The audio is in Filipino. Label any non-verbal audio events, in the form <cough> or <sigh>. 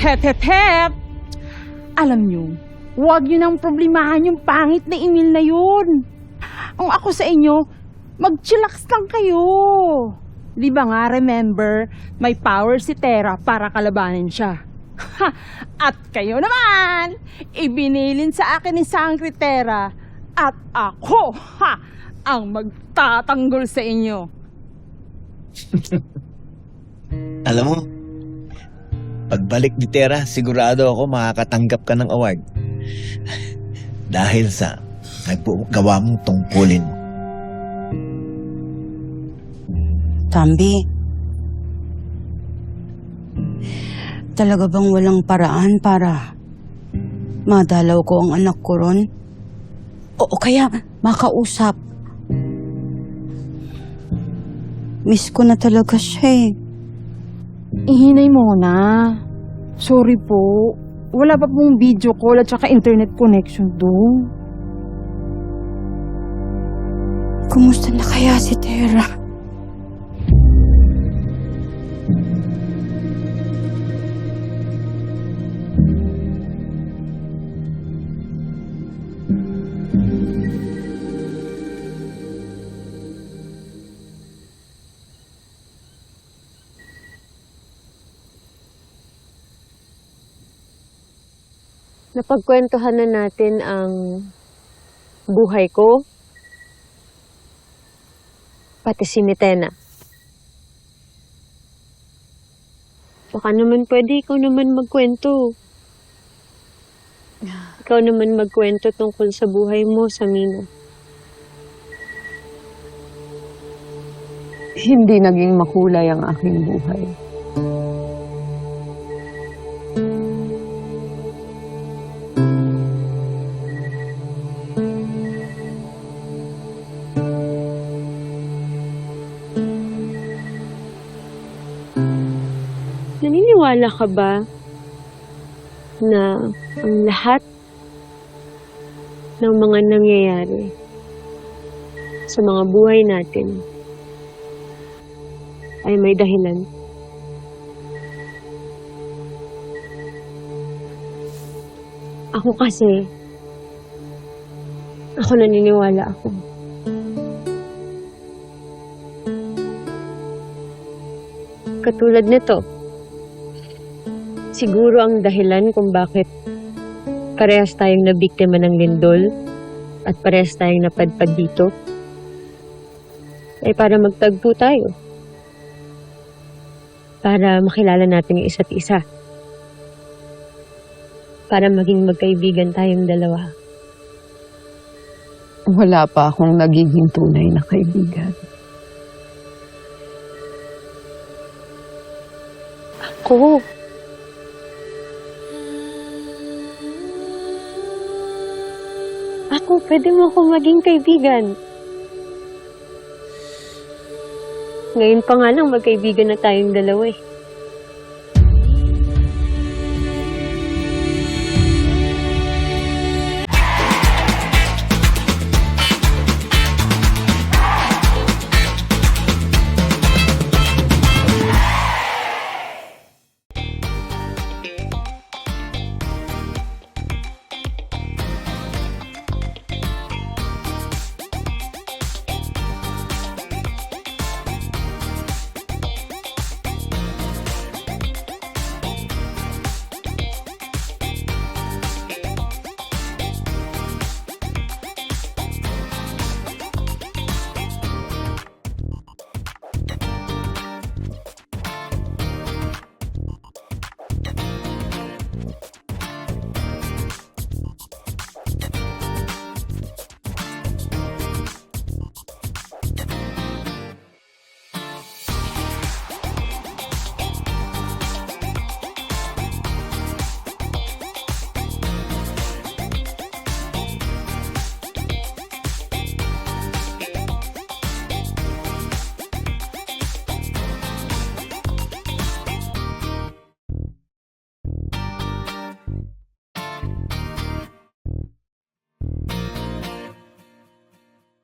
Hep, hep, hep! Alam nyo, huwag nyo nang problemahan yung pangit na email na yun. Ang ako sa inyo, mag-chillax lang kayo. Di ba nga, remember, may power si Terra para kalabanin siya. At kayo naman, ibinilin sa akin ni Sangre Terra at ako, ha, ang magtatanggol sa inyo. Alam mo, pagbalik ni Tera, sigurado ako makakatanggap ka ng award. <laughs> Dahil sa naggawa mong tungkulin mo. Tambi, talaga bang walang paraan para madalaw ko ang anak ko ron? O, o kaya makausap. Miss ko na talaga siya eh. Ihinay mo na. Sorry po. Wala pa pong video call at saka internet connection doon. Kumusta na kaya si Tera? Napagkwentuhan na natin ang buhay ko, pati si Mitena. Baka naman pwede ikaw naman magkwento. Ikaw naman magkwento tungkol sa buhay mo, Samina. hindi naging makulay ang aking buhay. Naniniwala ka ba na ang lahat ng mga nangyayari sa mga buhay natin ay may dahilan? Ako kasi, ako naniniwala ako. Katulad nito, siguro ang dahilan kung bakit parehas tayong nabiktima ng lindol at parehas tayong napadpad dito ay para magtagpo tayo. Para makilala natin yung isa't isa. Para maging magkaibigan tayong dalawa. Wala pa akong nagiging tunay na kaibigan. Ako. Ako, pwede mo akong maging kaibigan. Ngayon pa nga lang, magkaibigan na tayong dalawa eh.